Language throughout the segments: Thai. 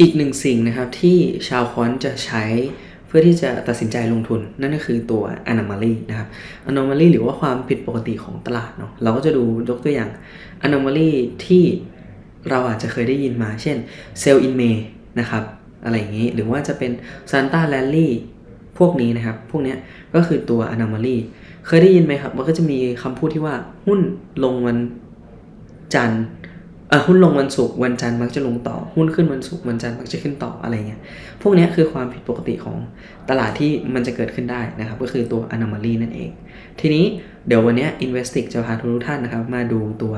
อีกหนึ่งสิ่งนะครับที่ชาวคอนจะใช้เพื่อที่จะตัดสินใจลงทุน นั่นก็คือตัว anomaly นะครับ anomaly หรือว่าความผิดปกติของตลาดเนาะเราก็จะดูยกตัวอย่าง anomaly ที่เราอาจจะเคยได้ยินมา เช่น sell in May นะครับอะไรอย่างนี้หรือว่าจะเป็น Santa Rally พวกนี้นะครับ พวกนี้ก็คือตัว anomaly เคยได้ยินไหมครับ มันก็จะมีคำพูดที่ว่าหุ้นลงวันจันทร์ หุ้นลงวันศุกร์วันจันทร์มักจะลงต่อ หุ้นขึ้นวันศุกร์วันจันทร์มักจะขึ้นต่ออะไรเงี้ย พวกนี้คือความผิดปกติของตลาดที่มันจะเกิดขึ้นได้นะครับ ก็คือตัว anomaly นั่นเอง ทีนี้เดี๋ยววันนี้ Investic จะพาทุกท่านนะครับ มาดูตัว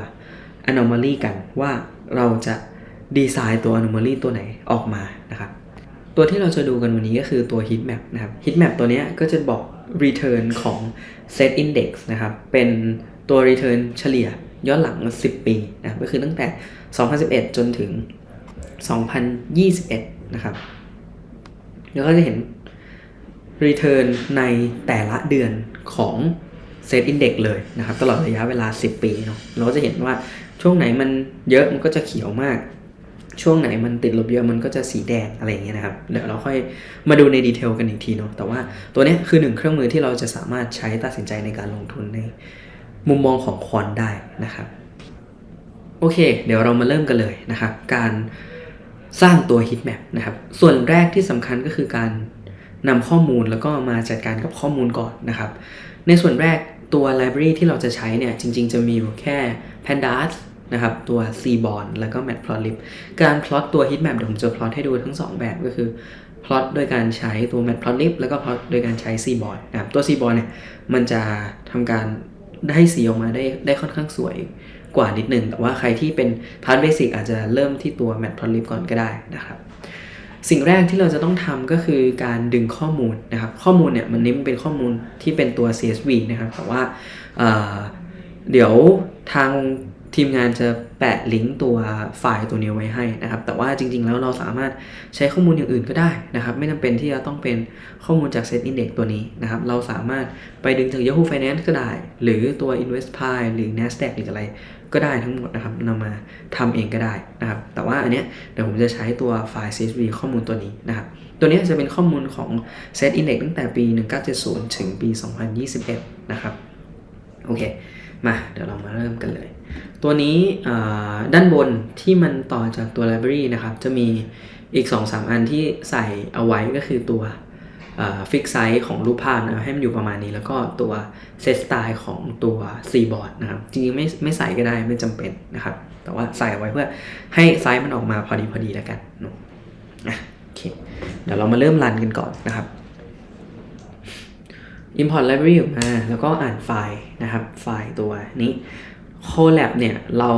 anomaly กันว่าเราจะดีไซน์ตัว anomaly ตัวไหนออกมานะครับ ตัวที่เราจะดูกันวันนี้ก็คือตัว heat map นะครับ heat map ตัวนี้ก็จะบอก return ของ set index นะครับ เป็นตัว return เฉลี่ย ย้อนหลัง 10 ปีนะก็คือตั้งแต่ 2011 จนถึง 2021 นะครับแล้วก็จะเห็น return ในแต่ละเดือนของ set index เลยนะครับ ตลอดระยะเวลา 10 ปีเนาะเราก็จะเห็นว่าช่วงไหนมันเยอะมันก็จะเขียวมาก ช่วงไหนมันติดลบเยอะมันก็จะสีแดงอะไรอย่างเงี้ยนะครับ เดี๋ยวเราค่อยมาดูในดีเทลกันอีกทีเนาะแต่ว่าตัวนี้คือหนึ่งเครื่องมือที่เราจะสามารถใช้ตัดสินใจในการลงทุนใน มุมมองของควอนได้นะครับโอเค เดี๋ยวเรามาเริ่มกันเลยนะครับ การสร้างตัว heat map นะครับ ส่วนแรกที่สำคัญก็คือการนำข้อมูลแล้วก็มาจัดการกับข้อมูลก่อนนะครับ ในส่วนแรกตัว library ที่เราจะใช้เนี่ย จริง ๆ จะมีอยู่แค่ pandas นะครับ ตัว cborn แล้วก็ matplotlib การ plot ตัว heat map เดี๋ยวผมจะ plot ให้ดูทั้ง 2 แบบก็คือ plot โดยการใช้ตัว matplotlib แล้วก็ plot โดยการใช้ cborn นะครับ ตัว cborn เนี่ย มันจะทำการ ได้สีออกมาได้ได้ค่อนข้างสวยกว่านิดนึง แต่ว่าใครที่เป็นพาร์ทเบสิกอาจจะเริ่มที่ตัว matplotlib ก่อนก็ได้นะครับสิ่งแรกที่เราจะต้องทำก็คือการดึงข้อมูลนะครับ ข้อมูลเนี่ยมันนี้มันเป็นข้อมูลที่เป็นตัว CSV นะครับ แต่ว่าเเดี๋ยวทาง ทีมงานจะแปะลิงก์ตัวไฟล์ตัวนี้ไว้ให้นะครับ แต่ว่าจริง ๆ แล้วเราสามารถใช้ข้อมูลอย่างอื่นก็ได้นะครับ ไม่จำเป็นที่จะต้องเป็นข้อมูลจาก Set Index ตัวนี้นะครับ เราสามารถไปดึงจาก Yahoo Finance ก็ได้ หรือตัว InvestPy หรือ NASDAQ หรืออะไรก็ได้ทั้งหมดนะครับนำมาทำเองก็ได้นะครับ แต่ว่าอันเนี้ยเดี๋ยวผมจะใช้ตัวไฟล์ CSV ข้อมูลตัวนี้นะครับตัวนี้จะเป็นข้อมูลของ Set Index ตั้งแต่ปี 1970 ถึงปี 2021 นะครับ โอเค มาเดี๋ยวเรามาเริ่มกันเลย ตัวนี้ด้านบนที่มันต่อจากตัว library นะครับ จะมีอีก 2-3 อันที่ใส่เอาไว้ก็คือตัวฟิกไซส์ของรูปภาพนะให้มันอยู่ประมาณนี้ แล้วก็ตัวเซตสไตล์ของตัวซีบอร์ดนะครับ จริงๆไม่ไม่ใส่ก็ได้ไม่จำเป็นนะครับ แต่ว่าใส่ไว้เพื่อให้ไซส์มันออกมาพอดีพอดีแล้วกันนะโอเคเดี๋ยวเรามาเริ่มรันกันก่อนนะครับ import library ออกมา แล้วก็อ่านไฟล์นะครับ ไฟล์ตัวนี้ collab เนี่ยเรา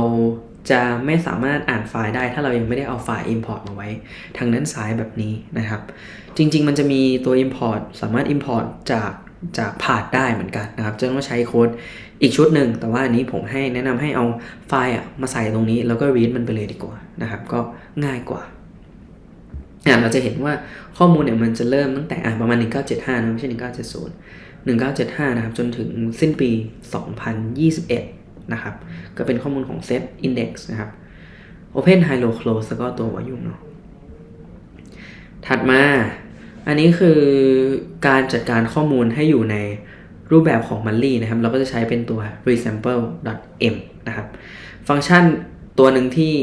จะไม่สามารถอ่านไฟล์ได้ ถ้าเรายังไม่ได้เอาไฟล์ import มาไว้ ทางด้านซ้ายแบบนี้นะครับ จริง ๆ มันจะมีตัว import สามารถ import จากจากพาดได้เหมือนกันนะครับจะต้องใช้โค้ดอีกชุดหนึ่ง แต่ว่าอันนี้ผมให้แนะนำให้เอาไฟล์มาใส่ตรงนี้ แล้วก็ read มันไปเลยดีกว่านะครับ ก็ง่ายกว่าอ่าเราจะเห็นว่าข้อมูลเนี่ยมันจะเริ่มตั้งแต่ประมาณ 1975นะไม่ใช่ 1970 1975 นะครับ จนถึงสิ้นปี 2021 นะครับ ก็เป็นข้อมูลของ Set Index นะครับ Open High Low Close แล้วก็ตัว Volume เนาะถัดมา อันนี้คือการจัดการข้อมูลให้อยู่ในรูปแบบของ m a l l y นะครับ เราก็จะใช้เป็นตัว resample.m นะครับ ฟังก์ชันตัวหนึ่งที่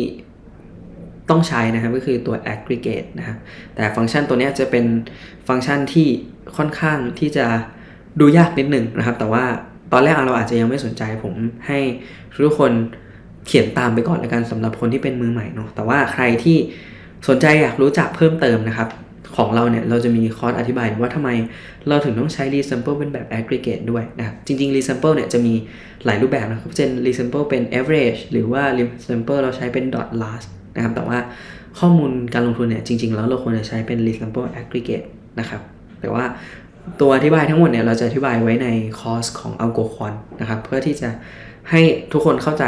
ต้องใช้นะครับก็คือตัว aggregate นะครับ แต่ฟังก์ชันตัวนี้จะเป็นฟังก์ชันที่ค่อนข้างที่จะ ดูยากนิดหนึ่งนะครับ แต่ว่าตอนแรกเราอาจจะยังไม่สนใจผมให้ทุกคนเขียนตามไปก่อนแล้วกันสำหรับคนที่เป็นมือใหม่เนาะแต่ว่าใครที่สนใจอยากรู้จักเพิ่มเติมนะครับ ของเราเนี่ยเราจะมีคอร์สอธิบายว่าทำไมเราถึงต้องใช้ resample เป็นแบบ aggregate ด้วยนะครับจริงๆ resample เนี่ยจะมีหลายรูปแบบนะครับเช่น resample เป็น average หรือว่า resample เราใช้เป็น dot last นะครับแต่ว่าข้อมูลการลงทุนเนี่ยจริงๆ แล้วเราควรจะใช้เป็น resample aggregate นะครับแต่ว่า ตัวอธิบายทั้งหมดเนี่ยเราจะอธิบายไว้ในคอร์สของ AlgoQuant นะครับ เพื่อที่จะให้ทุกคนเข้าใจ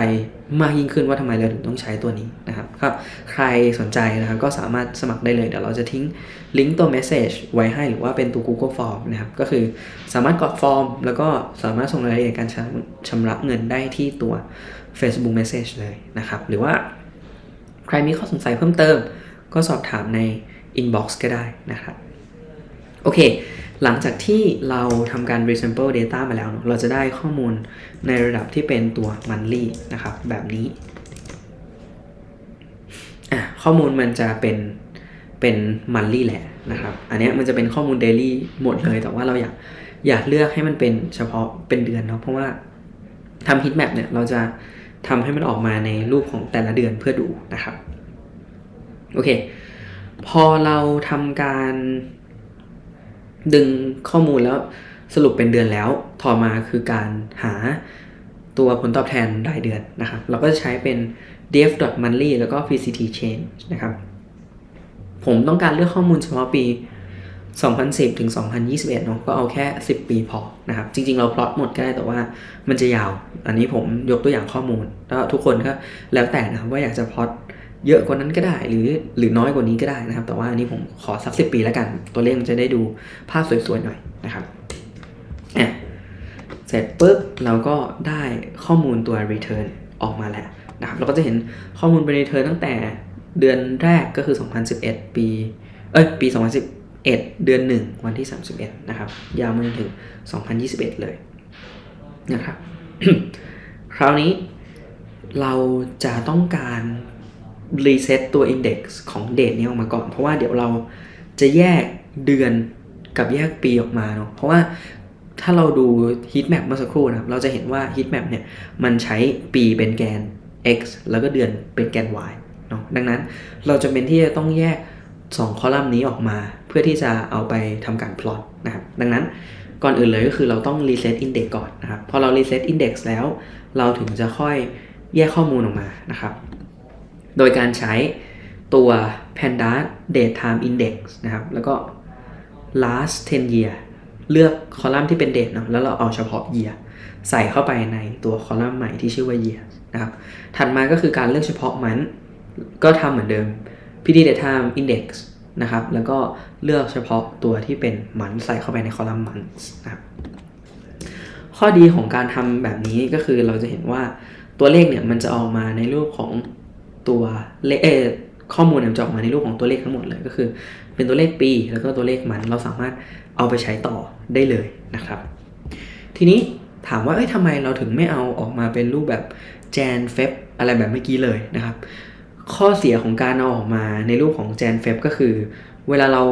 มากยิ่งขึ้นว่าทำไมเราถึงต้องใช้ตัวนี้นะครับครับใครสนใจนะครับก็สามารถสมัครได้เลย เดี๋ยวเราจะทิ้งลิงก์ตัว Message ไว้ให้หรือว่าเป็นตัว Google Form นะครับ ก็คือสามารถกรอกฟอร์ม แล้วก็สามารถส่งรายละเอียดการชำระเงินได้ที่ตัว Facebook Message เลยนะครับ หรือว่าใครมีข้อสงสัยเพิ่มเติม ก็สอบถามใน inbox ก็ได้นะครับ โอเค หลังจากที่เราทำการ resample data มาแล้วเนอะเราจะได้ข้อมูลในระดับที่เป็นตัว monthly นะครับ แบบนี้อะข้อมูลมันจะเป็นเป็น monthly แหละนะครับ อันเนี้ยมันจะเป็นข้อมูล daily หมดเลย แต่ว่าเราอยากอยากเลือกให้มันเป็นเฉพาะเป็นเดือนเนาะเพราะว่าทำ heat map เนี่ยเราจะทำให้มันออกมาในรูปของแต่ละเดือนเพื่อดูนะครับ โอเค พอเราทำการ ดึงข้อมูลแล้วสรุปเป็นเดือนแล้ว ต่อมาคือการหาตัวผลตอบแทนรายเดือนนะครับ เราก็จะใช้เป็น df.monthly แล้วก็ pct change นะครับ ผมต้องการเลือกข้อมูลเฉพาะปี 2010 ถึง 2021เนาะก็เอาแค่ 10 ปีพอนะครับ จริง ๆ เราพลอตหมดก็ได้แต่ว่ามันจะยาว อันนี้ผมยกตัวอย่างข้อมูล แล้วทุกคนก็แล้วแต่นะครับว่าอยากจะพลอต เยอะกว่านั้นก็ได้หรือหรือน้อยกว่านี้ก็ได้นะครับ แต่ว่าอันนี้ผมขอสัก10ปีแล้วกัน ตัวเลขมันจะได้ดูภาพสวยๆหน่อยนะครับอะเสร็จปุ๊บเราก็ได้ข้อมูลตัว return ออกมาแล้วนะครับเราก็จะเห็นข้อมูลเป็น return ตั้งแต่เดือนแรกก็คือ 2011 ปี เอ้ย ปี 2011 เดือน 1 วันที่ 31 นะครับ ยาวมาจนถึง 2021 เลยนะครับ คราวนี้เราจะต้องการ รีเซ็ตตัว Index ของเดทนี้ออกมาก่อน เพราะว่าเดี๋ยวเราจะแยกเดือนกับแยกปีออกมาเนาะเพราะว่าถ้าเราดู heat map เมื่อสักครู่นะครับเราจะเห็นว่า heat map เนี่ยมันใช้ปีเป็นแกน x แล้วก็เดือนเป็นแกน y เนาะดังนั้นเราจะเป็นที่จะต้องแยก 2 คอลัมน์นี้ออกมา เพื่อที่จะเอาไปทำการ plot นะครับดังนั้นก่อนอื่นเลยก็คือเราต้อง reset index ก่อนนะครับ พอเรา reset index แล้ว เราถึงจะค่อยแยกข้อมูลออกมานะครับ โดยการใช้ตัว pandas date time index นะครับ แล้วก็ last 10 year เลือกคอลัมน์ที่เป็น date เนาะแล้วเราเอาเฉพาะ year ใส่เข้าไปในตัวคอลัมน์ใหม่ที่ชื่อว่า year นะครับ ถัดมาก็คือการเลือกเฉพาะมัน ก็ทำเหมือนเดิม pd date time index นะครับ แล้วก็เลือกเฉพาะตัวที่เป็นมันใส่เข้าไปในคอลัมน์มันนะครับ ข้อดีของการทำแบบนี้ก็คือเราจะเห็นว่าตัวเลขเนี่ยมันจะออกมาในรูปของ ตัวเลขข้อมูลเนี่ยจะออกมาในรูปของตัวเลขทั้งหมดเลยก็คือ เป็นตัวเลขปีแล้วก็ตัวเลขมันเราสามารถเอาไปใช้ต่อได้เลยนะครับ ทีนี้ถามว่าเอ้ยทำไมเราถึงไม่เอาออกมาเป็นรูปแบบแจนเฟบอะไรแบบเมื่อกี้เลยนะครับ ข้อเสียของการเอาออกมาในรูปของแจนเฟบก็คือ เวลาเรา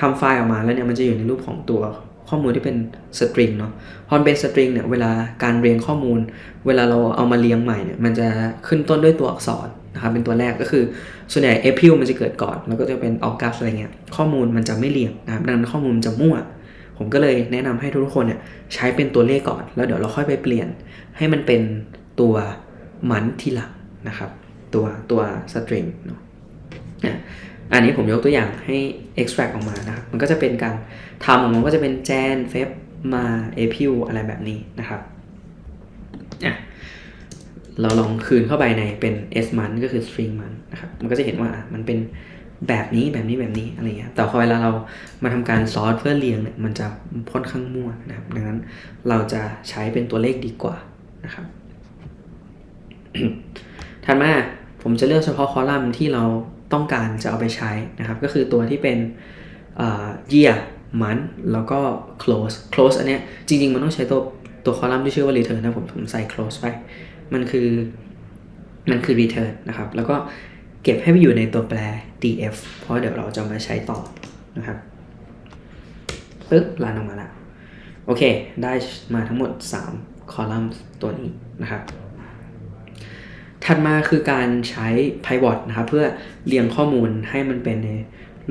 ทำไฟล์ออกมาแล้วเนี่ยมันจะอยู่ในรูปของตัว ข้อมูลที่เป็นสตริงเนาะพอเป็นสตริงเนี่ยเวลาการเรียงข้อมูล เวลาเราเอามาเรียงใหม่เนี่ยมันจะขึ้นต้นด้วยตัวอักษรนะครับเป็นตัวแรกก็คือส่วนใหญ่ April มันจะเกิดก่อน แล้วก็จะเป็นออกัสอะไรเงี้ยข้อมูลมันจะไม่เรียงนะครับดังนั้นข้อมูลจะมั่ว ผมก็เลยแนะนำให้ทุกคนเนี่ยใช้เป็นตัวเลขก่อน แล้วเดี๋ยวเราค่อยไปเปลี่ยน ให้มันเป็นตัวมันทีหลังนะครับ ตัวตัวสตริงเนาะ อันนี้ผมยกตัวอย่างให้ extract ออกมานะครับ มันก็จะเป็นการทำออกมาก็จะเป็นแจนเฟบมาเอพิวอะไรแบบนี้นะครับอะเราลองคืนเข้าไปในเป็น s มันก็คือ string มันนะครับ มันก็จะเห็นว่ามันเป็นแบบนี้แบบนี้แบบนี้อะไรเงี้ย แต่พอเวลาเรามาทำการซอร์ตเพื่อเรียงเนี่ย มันจะค่อนข้างมั่วนะครับ ดังนั้นเราจะใช้เป็นตัวเลขดีกว่านะครับ ถัดมาผมจะเลือกเฉพาะคอลัมน์ที่เรา ต้องการจะเอาไปใช้นะครับ ก็คือตัวที่เป็น year month แล้วก็ close close อันเนี้ยจริง ๆ มันต้องใช้ตัวตัวคอลัมน์ที่ชื่อว่า return นะผมผมใส่ close ไป มันคือมันคือ return นะครับ แล้วก็เก็บให้ไปอยู่ในตัวแปร df เพราะเดี๋ยวเราจะมาใช้ต่อนะครับปึ๊บรันออกมาแล้วโอเค ได้มาทั้งหมด 3 คอลัมน์ตัวนี้นะครับ ถัดมาคือการใช้ pivot นะครับเพื่อเรียงข้อมูลให้มันเป็นใน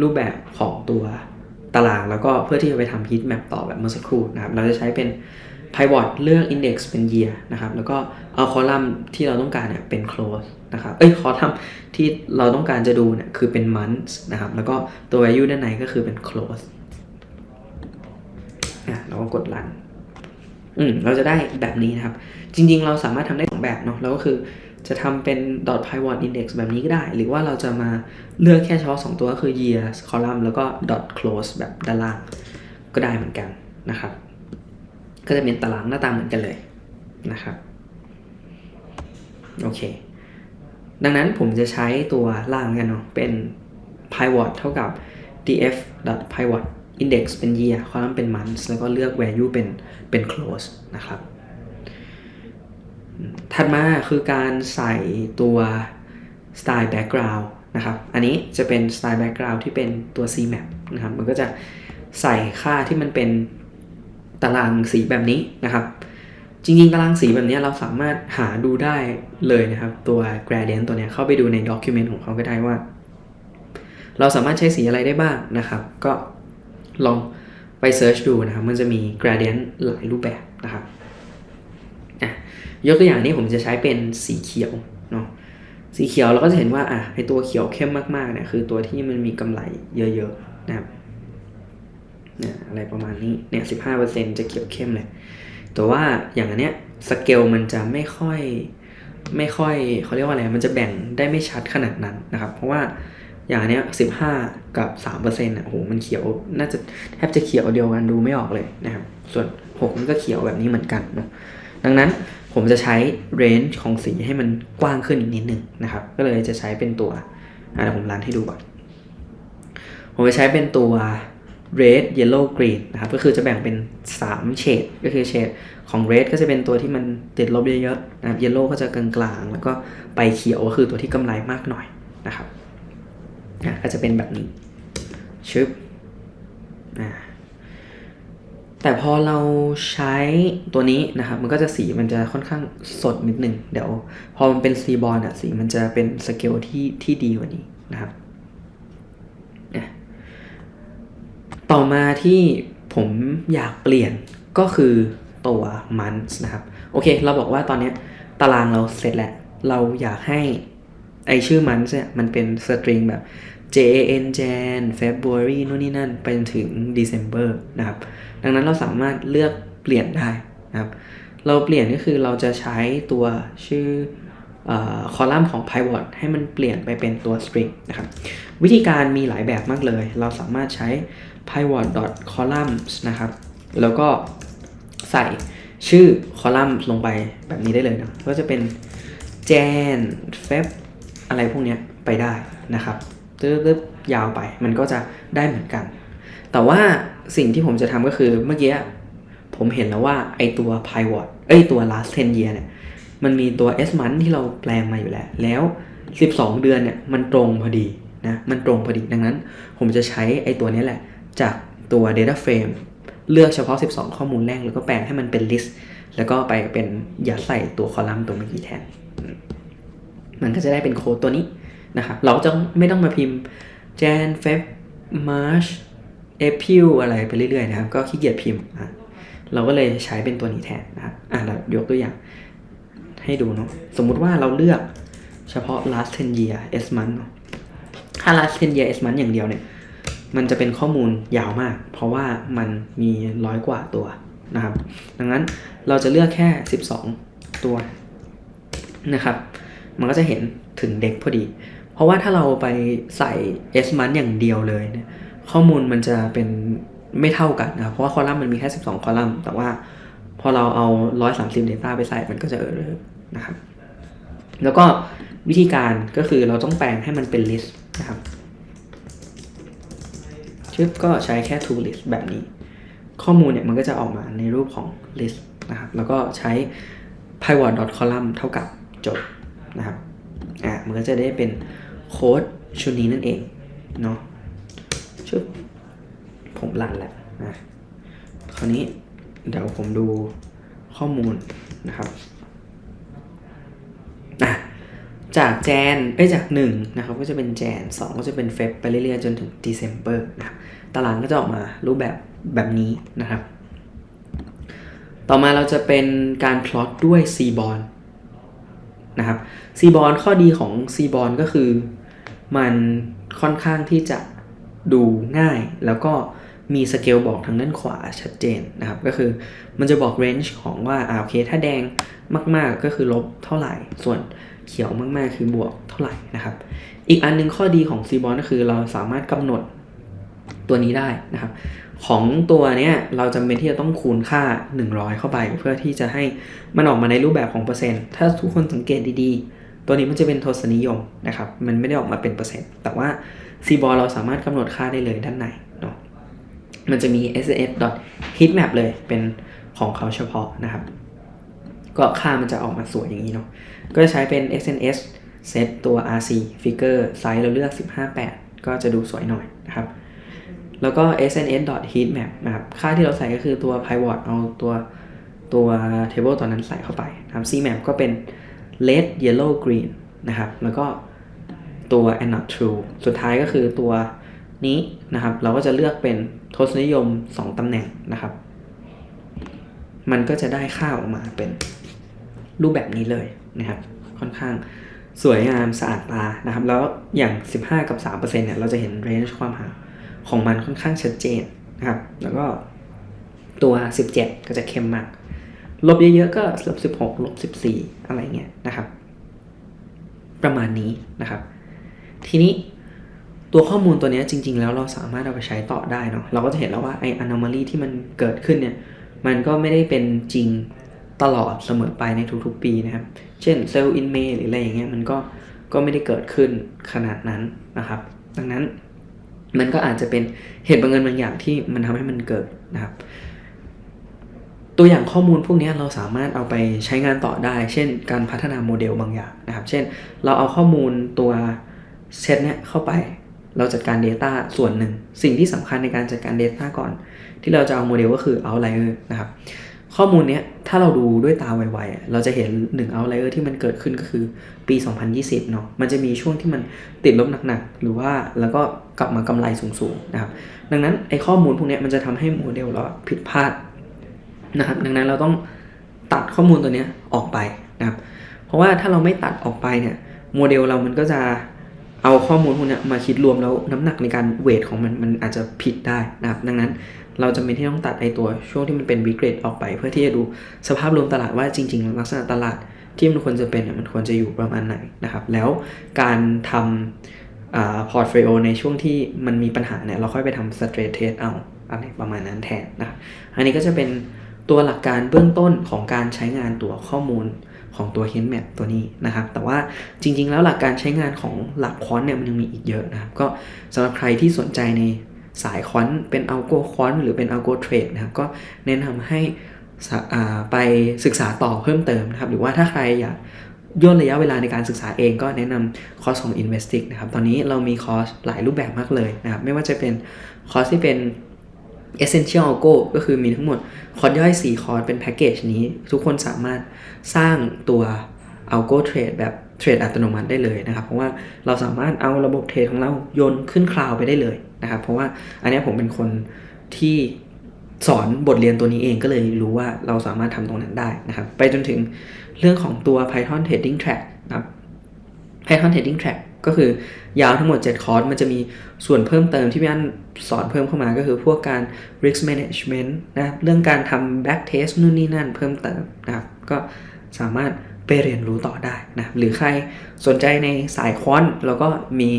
รูปแบบของตัวตารางแล้วก็เพื่อที่จะไปทำ heat map ต่อแบบเมื่อสักครู่นะครับ เราจะใช้เป็น pivot เลือก index เป็น year นะครับ แล้วก็เอาคอลัมน์ที่เราต้องการเนี่ยเป็น close นะครับ เอ้ยคอลัมน์ที่เราต้องการจะดูเนี่ยคือเป็น months นะครับ แล้วก็ตัว value ด้านในก็คือเป็น close อะเราก็กด run อืมเราจะได้แบบนี้นะครับ จริง ๆ เราสามารถทำได้สองแบบเนาะแล้วก็คือ จะทำเป็น dot pivot index แบบนี้ก็ได้ หรือว่าเราจะมาเลือกแค่เฉพาะ2ตัวก็คือ year column แล้วก็ dot close แบบด้านล่างก็ได้เหมือนกันนะครับ ก็จะเป็นตารางหน้าตาเหมือนกันเลยนะครับ โอเค ดังนั้นผมจะใช้ตัวล่างกันเนาะ เป็น pivot เท่ากับ df dot pivot index เป็น year คอลัมน์เป็น months แล้วก็เลือก value เป็นเป็น close นะครับ ถัดมาคือการใส่ตัว style background นะครับ อันนี้จะเป็น style background ที่เป็นตัว cmap นะครับ มันก็จะใส่ค่าที่มันเป็นตารางสีแบบนี้นะครับ จริงๆ ตารางสีแบบนี้เราสามารถหาดูได้เลยนะครับ ตัว gradient ตัวเนี้ยเข้าไปดูใน document ของเขาก็ได้ว่า เราสามารถใช้สีอะไรได้บ้างนะครับ ก็ลองไป search ดูนะครับ มันจะมี gradient หลายรูปแบบนะครับ อะยกตัวอย่างนี้ผมจะใช้เป็นสีเขียวเนาะสีเขียวเราก็จะเห็นว่าอะไอตัวเขียวเข้มมากๆเนี่ยคือตัวที่มันมีกำไรเยอะๆนะครับเนี่ยอะไรประมาณนี้เนี่ยสิบห้าเปอร์เซ็นจะเขียวเข้มเลยแต่ว่าอย่างอันเนี้ยสเกลมันจะไม่ค่อยไม่ค่อยเขาเรียกว่าอะไรมันจะแบ่งได้ไม่ชัดขนาดนั้นนะครับ เพราะว่าอย่างอันเนี้ยสิบห้ากับสามเปอร์เซ็นต์อะโอ้โหมันเขียวน่าจะแทบจะเขียวเดียวกันดูไม่ออกเลยนะครับ ส่วนหกมันก็เขียวแบบนี้เหมือนกันเนาะ ดังนั้นผมจะใช้เรนจ์ของสีให้มันกว้างขึ้นอีกนิดนึงนะครับ ก็เลยจะใช้เป็นตัวอะเดี๋ยวผมรันให้ดูก่อน ผมจะใช้เป็นตัว red yellow green นะครับ ก็คือจะแบ่งเป็น 3 เฉด ก็คือเฉดของ red ก็จะเป็นตัวที่มันติดลบเยอะๆนะครับ yellow ก็จะกลางๆ แล้วก็ไปเขียวก็คือตัวที่กำไรมากหน่อยนะครับอะก็จะเป็นแบบนี้ ชึบ อ่า แต่พอเราใช้ตัวนี้นะครับ มันก็จะสีมันจะค่อนข้างสดนิดนึง เดี๋ยวพอมันเป็นซีบอลอะสีมันจะเป็นสเกลที่ที่ดีกว่านี้นะครับ ต่อมาที่ผมอยากเปลี่ยนก็คือตัวมันนะครับ โอเค เราบอกว่าตอนนี้ตารางเราเสร็จแล้ว เราอยากให้ไอชื่อมันเนี่ยมันเป็นสตริงแบบ Jan Jan February นู่นนี่นั่นไปจนถึง December นะครับ ดังนั้นเราสามารถเลือกเปลี่ยนได้นะครับเราเปลี่ยนก็คือเราจะใช้ตัวชื่อคอลัมน์ของ pivot ให้มันเปลี่ยนไปเป็นตัว string นะครับ วิธีการมีหลายแบบมากเลย เราสามารถใช้ pivot columns นะครับ แล้วก็ใส่ชื่อคอลัมน์ลงไปแบบนี้ได้เลยนะ ก็จะเป็น jan feb อะไรพวกนี้ไปได้นะครับตึ๊บๆยาวไป มันก็จะได้เหมือนกัน แต่ว่าสิ่งที่ผมจะทำก็คือเมื่อกี้ผมเห็นแล้วว่าไอตัว pivot เอ้ยตัว last 10 year เนี่ย มันมีตัว s month ที่เราแปลงมาอยู่แล้ว แล้ว 12 เดือนเนี่ยมันตรงพอดีนะ มันตรงพอดี ดังนั้น ผมจะใช้ไอตัวนี้แหละ จากตัว data frame เลือกเฉพาะ 12 ข้อมูลแรกแล้วก็แปลงให้มันเป็น list แล้วก็ไปเป็นยัดใส่ตัวคอลัมน์ตัวเมื่อกี้แทน มันก็จะได้เป็นโค้ดตัวนี้นะครับ เราจะไม่ต้องมาพิมพ์ Jan Feb March April อะไรไปเรื่อยๆนะครับ ก็ขี้เกียจพิมพ์อะเราก็เลยใช้เป็นตัวนี้แทนนะครับอะเรายกตัวอย่างให้ดูเนาะสมมุติว่าเราเลือกเฉพาะ last 10 year S month เนาะถ้า last 10 year S month อย่างเดียวเนี่ย มันจะเป็นข้อมูลยาวมาก เพราะว่ามันมีร้อยกว่าตัวนะครับ ดังนั้นเราจะเลือกแค่ 12 ตัวนะครับ มันก็จะเห็นถึงเด็กพอดี เพราะว่าถ้าเราไปใส่ S month อย่างเดียวเลยเนี่ย ข้อมูลมันจะเป็นไม่เท่ากันนะครับ เพราะว่าคอลัมน์มันมีแค่ 12 คอลัมน์ แต่ว่าพอเราเอา 130 Data ไปใส่มันก็จะเออเลนะครับ แล้วก็วิธีการก็คือเราต้องแปลงให้มันเป็น list นะครับชึบก็ใช้แค่ to list แบบนี้ ข้อมูลเนี่ยมันก็จะออกมาในรูปของ list นะครับ แล้วก็ใช้ pivot column เท่ากับจบนะครับ อะมันก็จะได้เป็นโค้ดชุดนี้นั่นเองเนาะ ชึบผมรันแหล้วนะคราวนี้เดี๋ยวผมดูข้อมูลนะครับอะจากแจนเอ้ยจาก1นะครับก็จะเป็นแจน2ก็จะเป็นเฟบไปเรื่อยๆ จนถึง December นะครับตารางก็จะออกมารูปแบบแบบนี้นะครับ ต่อมาเราจะเป็นการพลอตด้วย c b o n นะครับ c b o n ข้อดีของ c b o n ก็คือมันค่อนข้างที่จะ ดูง่าย แล้วก็มีสเกลบอกทางด้านขวาชัดเจนนะครับ ก็คือมันจะบอกเรนจ์ของว่าอ่าโอเค ถ้าแดงมาก ๆ ก็คือลบเท่าไหร่ ส่วนเขียวมาก ๆ คือบวกเท่าไหร่นะครับ อีกอันหนึงข้อดีของซีบอลก็คือเราสามารถกำหนดตัวนี้ได้นะครับ ของตัวเนี้ยเราจำเป็นที่จะต้องคูณค่า 100 เข้าไป เพื่อที่จะให้มันออกมาในรูปแบบของเปอร์เซ็นต์ ถ้าทุกคนสังเกตดีๆ ตัวนี้มันจะเป็นทศนิยมนะครับ มันไม่ได้ออกมาเป็นเปอร์เซ็นต์ แต่ว่า c b o r เราสามารถกำหนดค่าได้เลยด้านในเนาะมันจะมี ss heatmap เลยเป็นของเขาเฉพาะนะครับ ก็ค่ามันจะออกมาสวยอย่างนี้เนาะก็จะใช้เป็น xns set ตัว rc figure ไซส์เราเลือก 158 ก็จะดูสวยหน่อยนะครับ แล้วก็ sns heatmap นะครับ ค่าที่เราใส่ก็คือตัว pivot เอาตัวตัว table ตัวนั้นใส่เข้าไปนะครับ cmap ก็เป็น red yellow green นะครับ แล้วก็ ตัว and not true สุดท้ายก็คือตัวนี้นะครับ เราก็จะเลือกเป็นทศนิยม 2ตำแหน่งนะครับ มันก็จะได้ค่าออกมาเป็นรูปแบบนี้เลยนะครับ ค่อนข้างสวยงามสะอาดตานะครับ แล้วอย่าง 15 กับ 3%เนี่ย เราจะเห็นเรนจ์ความห่างของมันค่อนข้างชัดเจนนะครับ แล้วก็ตัว 17 ก็จะเข้มมาก ลบเยอะๆ ก็ลบ 16 ลบ 14 อะไรเงี้ยนะครับ ประมาณนี้นะครับ ทีนี้ตัวข้อมูลตัวนี้จริง ๆ แล้วเราสามารถเอาไปใช้ต่อได้เนาะเราก็จะเห็นแล้วว่าไอ้ anomaly ที่มันเกิดขึ้นเนี่ย มันก็ไม่ได้เป็นจริงตลอดเสมอไปในทุกๆปีนะครับ เช่นเซลล์อินเมหรืออะไรอย่างเงี้ยมันก็ก็ไม่ได้เกิดขึ้นขนาดนั้นนะครับ ดังนั้นมันก็อาจจะเป็นเหตุบังเอิญบางอย่างที่มันทำให้มันเกิดนะครับ ตัวอย่างข้อมูลพวกนี้เราสามารถเอาไปใช้งานต่อได้ เช่น การพัฒนาโมเดลบางอย่างนะครับ เช่น เราเอาข้อมูลตัว เซตเนี้ยเข้าไปเราจัดการ Data ส่วนหนึ่ง สิ่งที่สำคัญในการจัดการ Data ก่อน ที่เราจะเอาโมเดลก็คือ outlier นะครับข้อมูลเนี้ยถ้าเราดูด้วยตาไวๆ เราจะเห็นหนึ่ง outlier ที่มันเกิดขึ้นก็คือปี 2020 เนาะมันจะมีช่วงที่มันติดลบหนักๆ หรือว่าแล้วก็กลับมากำไรสูงๆนะครับดังนั้นไอ้ข้อมูลพวกเนี้ยมันจะทำให้โมเดลเราผิดพลาดนะครับดังนั้นเราต้องตัดข้อมูลตัวเนี้ยออกไปนะครับเพราะว่าถ้าเราไม่ตัดออกไปเนี่ยโมเดลเรามันก็จะ เอาข้อมูลพวกนี้มาคิดรวมแล้วน้ำหนักในการเวทของมันมันอาจจะผิดได้นะครับดังนั้นเราจะเป็นที่ต้องตัดไอตัวช่วงที่มันเป็นวิกฤตออกไป เพื่อที่จะดูสภาพรวมตลาดว่าจริง ๆ ลักษณะตลาดที่มันควรจะเป็นเนี่ยมันควรจะอยู่ประมาณไหนนะครับ แล้วการทำพอร์ตโฟลิโอในช่วงที่มันมีปัญหาเนี่ยเราค่อยไปทำสเตรทเทสเอาอะไรประมาณนั้นแทนนะครับอันนี้ก็จะเป็นตัวหลักการเบื้องต้นของการใช้งานตัวข้อมูล ของตัว h e a t map ตัวนี้นะครับ แต่ว่าจริง ๆ แล้วหลักการใช้งานของหลักคอนเนี่ยมันยังมีอีกเยอะนะครับ ก็สำหรับใครที่สนใจในสายคอนเป็นอัลโกคอนหรือเป็นอัลโกเทรดนะครับ ก็แนะนำให้ไปศึกษาต่อเพิ่มเติมนะครับ หรือว่าถ้าใครอยากย่นระยะเวลาในการศึกษาเองก็แนะนำคอร์สของ Investing นะครับ ตอนนี้เรามีคอร์สหลายรูปแบบมากเลยนะครับ ไม่ว่าจะเป็นคอร์สที่เป็น Essential Algo ก็คือมีทั้งหมดคอร์สย่อย 4 คอร์สเป็นแพ็กเกจนี้ ทุกคนสามารถสร้างตัว Algo Trade แบบเทรดอัตโนมัติได้เลยนะครับ เพราะว่าเราสามารถเอาระบบเทรดของเราโยนขึ้นคลาวไปได้เลยนะครับ เพราะว่าอันนี้ผมเป็นคนที่สอนบทเรียนตัวนี้เองก็เลยรู้ว่าเราสามารถทำตรงนั้นได้นะครับ ไปจนถึงเรื่องของตัว Python Trading Track นะครับ Python Trading Track ก็คือยาวทั้งหมด 7 คอร์ส มันจะมีส่วนเพิ่มเติมที่พี่อันสอนเพิ่มเข้ามาก็คือพวกการ risk management นะครับ เรื่องการทำ back test นู่นนี่นั่นเพิ่มเติมนะครับ ก็สามารถไปเรียนรู้ต่อได้นะหรือใครสนใจในสายคอนเราก็มี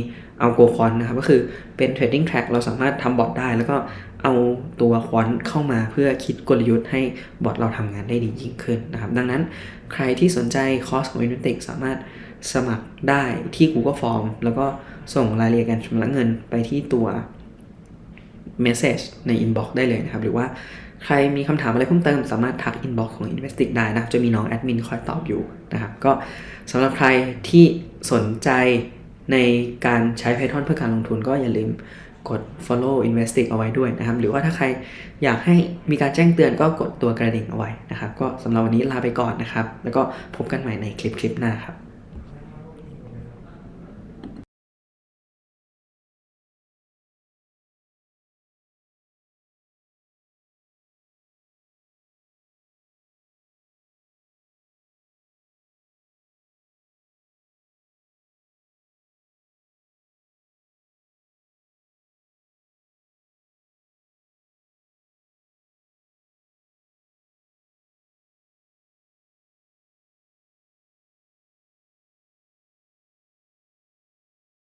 เอาโกคอนนะครับ ก็คือเป็น trading track เราสามารถทำบอทได้ แล้วก็เอาตัวคอนเข้ามาเพื่อคิดกลยุทธ์ให้บอทเราทำงานได้ดียิ่งขึ้นนะครับ ดังนั้นใครที่สนใจคอร์สของ Unitix สามารถ สมัครได้ที่ Google Form แล้วก็ส่งรายละเอียดการชำระเงินไปที่ตัว Message ใน Inbox ได้เลยนะครับ หรือว่าใครมีคำถามอะไรเพิ่มเติมสามารถทัก Inbox ของ Investic ได้นะจะมีน้องแอดมินคอยตอบอยู่นะครับก็สำหรับใครที่สนใจในการใช้ Python เพื่อการลงทุนก็อย่าลืมกด follow Investic เอาไว้ด้วยนะครับ หรือว่าถ้าใครอยากให้มีการแจ้งเตือนก็กดตัวกระดิ่งเอาไว้นะครับ ก็สำหรับวันนี้ลาไปก่อนนะครับ แล้วก็พบกันใหม่ในคลิปคลิปหน้าครับ